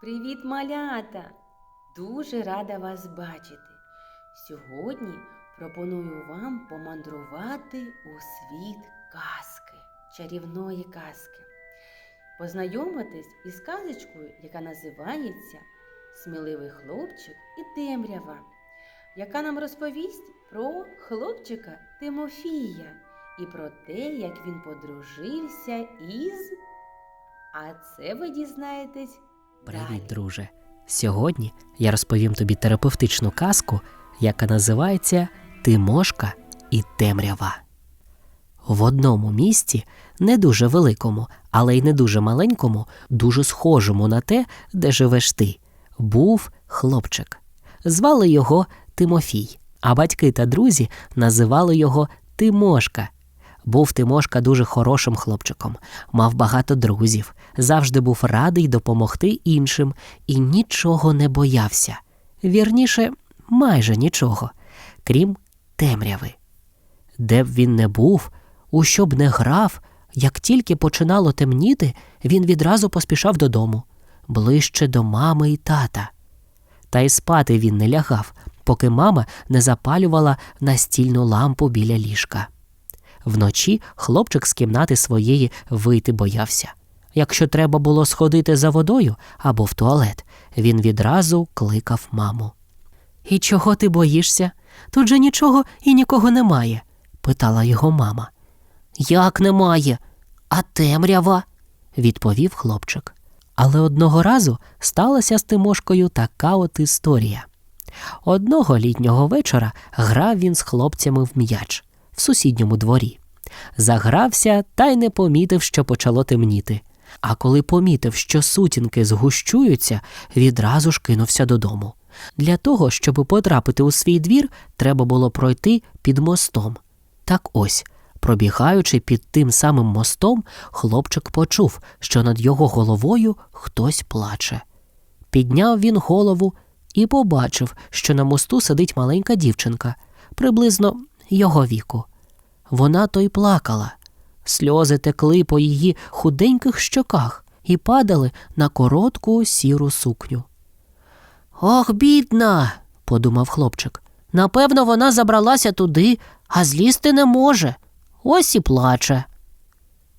Привіт, малята! Дуже рада вас бачити. Сьогодні пропоную вам помандрувати у світ казки, чарівної казки. Познайомитись із казочкою, яка називається Сміливий хлопчик і темрява, яка нам розповість про хлопчика Тимофія і про те, як він подружився із. А це ви дізнаєтесь Привіт, друже! Сьогодні я розповім тобі терапевтичну казку, яка називається Тимошка і темрява. В одному місті, не дуже великому, але й не дуже маленькому, дуже схожому на те, де живеш ти, був хлопчик. Звали його Тимофій, а батьки та друзі називали його Тимошка. Був Тимошка дуже хорошим хлопчиком, мав багато друзів, завжди був радий допомогти іншим і нічого не боявся. Вірніше, майже нічого, крім темряви. Де б він не був, у що б не грав, як тільки починало темніти, він відразу поспішав додому, ближче до мами і тата. Та й спати він не лягав, поки мама не запалювала настільну лампу біля ліжка. Вночі хлопчик з кімнати своєї вийти боявся. Якщо треба було сходити за водою або в туалет, він відразу кликав маму. І чого ти боїшся? Тут же нічого і нікого немає, питала його мама. Як немає? А темрява? відповів хлопчик. Але одного разу сталася з Тимошкою така от історія. Одного літнього вечора грав він з хлопцями в м'яч в сусідньому дворі. Загрався та й не помітив, що почало темніти. А коли помітив, що сутінки згущуються, відразу ж кинувся додому. Для того, щоб потрапити у свій двір, треба було пройти під мостом. Так ось, пробігаючи під тим самим мостом, хлопчик почув, що над його головою хтось плаче. Підняв він голову і побачив, що на мосту сидить маленька дівчинка, приблизно його віку. Вона то й плакала. Сльози текли по її худеньких щоках і падали на коротку сіру сукню. Ох, бідна, подумав хлопчик. Напевно, вона забралася туди, а злізти не може. Ось і плаче.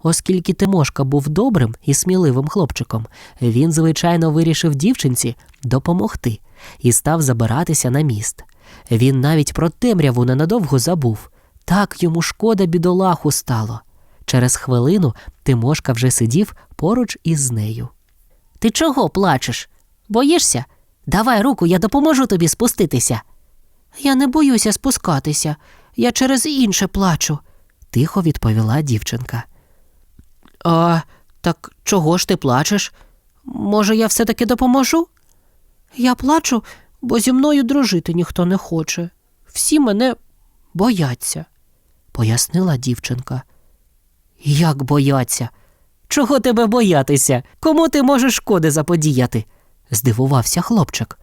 Оскільки Тимошка був добрим і сміливим хлопчиком, він, звичайно, вирішив дівчинці допомогти і став забиратися на міст. Він навіть про темряву ненадовго забув. Так йому шкода бідолаху стало. Через хвилину Тимошка вже сидів поруч із нею. Ти чого плачеш? Боїшся? Давай руку, я допоможу тобі спуститися. Я не боюся спускатися, я через інше плачу, тихо відповіла дівчинка. А так чого ж ти плачеш? Може, я все таки допоможу? Я плачу, бо зі мною дружити ніхто не хоче. Всі мене бояться, пояснила дівчинка. Як бояться? Чого тебе боятися? Кому ти можеш шкоди заподіяти? здивувався хлопчик.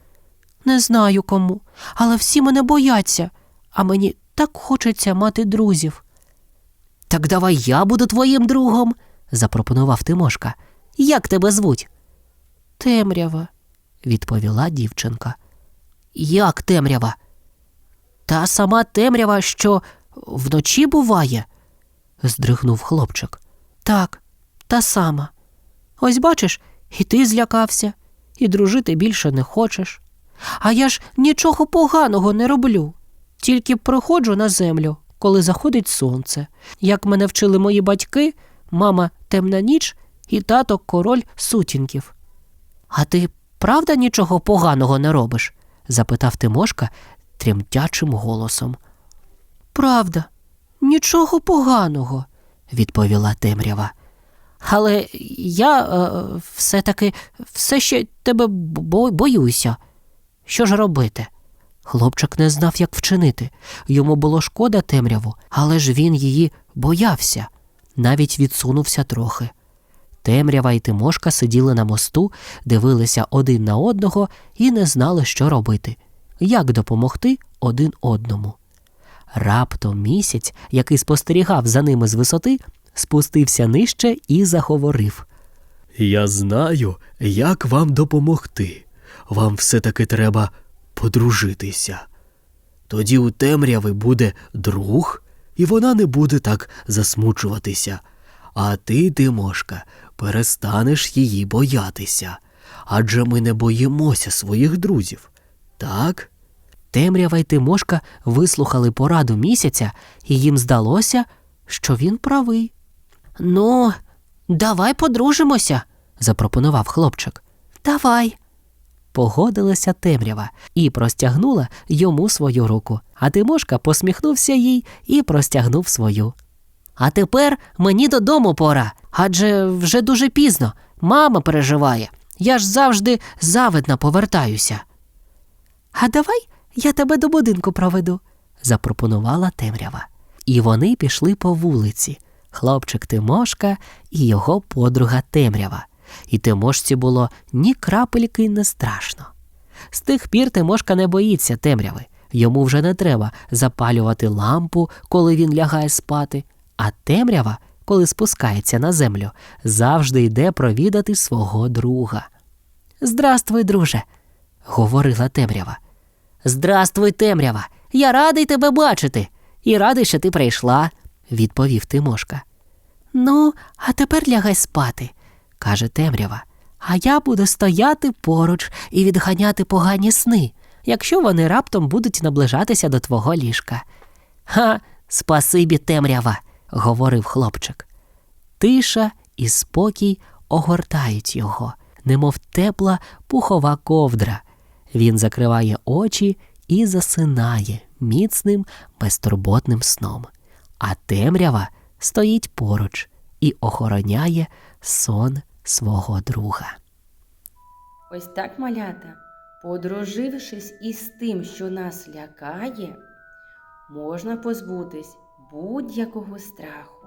Не знаю кому, але всі мене бояться, а мені так хочеться мати друзів. Так давай я буду твоїм другом, запропонував Тимошка. Як тебе звуть? Темрява, відповіла дівчинка. Як темрява? Та сама темрява, що вночі буває, здригнув хлопчик. Так, та сама. Ось бачиш, і ти злякався, і дружити більше не хочеш. А я ж нічого поганого не роблю, тільки проходжу на землю, коли заходить сонце. Як мене вчили мої батьки, мама темна ніч і тато король сутінків. А ти правда нічого поганого не робиш? запитав Тимошка тремтячим голосом. Правда, нічого поганого, відповіла темрява. Але я е, все-таки все ще тебе бо- боюся. Що ж робити? Хлопчик не знав, як вчинити. Йому було шкода темряву, але ж він її боявся, навіть відсунувся трохи. Темрява і Тимошка сиділи на мосту, дивилися один на одного і не знали, що робити, як допомогти один одному. Раптом місяць, який спостерігав за ними з висоти, спустився нижче і заговорив. Я знаю, як вам допомогти. Вам все-таки треба подружитися. Тоді у темряви буде друг, і вона не буде так засмучуватися. А ти, Тимошка, перестанеш її боятися. Адже ми не боїмося своїх друзів. Так? Темрява й Тимошка вислухали пораду місяця, і їм здалося, що він правий. Ну, давай подружимося, запропонував хлопчик. Давай. Погодилася темрява і простягнула йому свою руку, а Тимошка посміхнувся їй і простягнув свою. А тепер мені додому пора, адже вже дуже пізно. Мама переживає. Я ж завжди завидна повертаюся. А давай я тебе до будинку проведу, запропонувала темрява. І вони пішли по вулиці. Хлопчик Тимошка і його подруга темрява. І Тимошці було ні крапельки не страшно. З тих пір Тимошка не боїться темряви. Йому вже не треба запалювати лампу, коли він лягає спати, а темрява, коли спускається на землю, завжди йде провідати свого друга. Здрастуй, друже, говорила темрява. Здрастуй, темрява. Я радий тебе бачити. І радий, що ти прийшла, відповів Тимошка. Ну, а тепер лягай спати, каже темрява. А я буду стояти поруч і відганяти погані сни, якщо вони раптом будуть наближатися до твого ліжка. Ха, спасибі, темрява, говорив хлопчик. Тиша і спокій огортають його, немов тепла пухова ковдра. Він закриває очі і засинає міцним, безтурботним сном. А темрява стоїть поруч і охороняє сон свого друга. Ось так, малята, подружившись із тим, що нас лякає, можна позбутись будь-якого страху.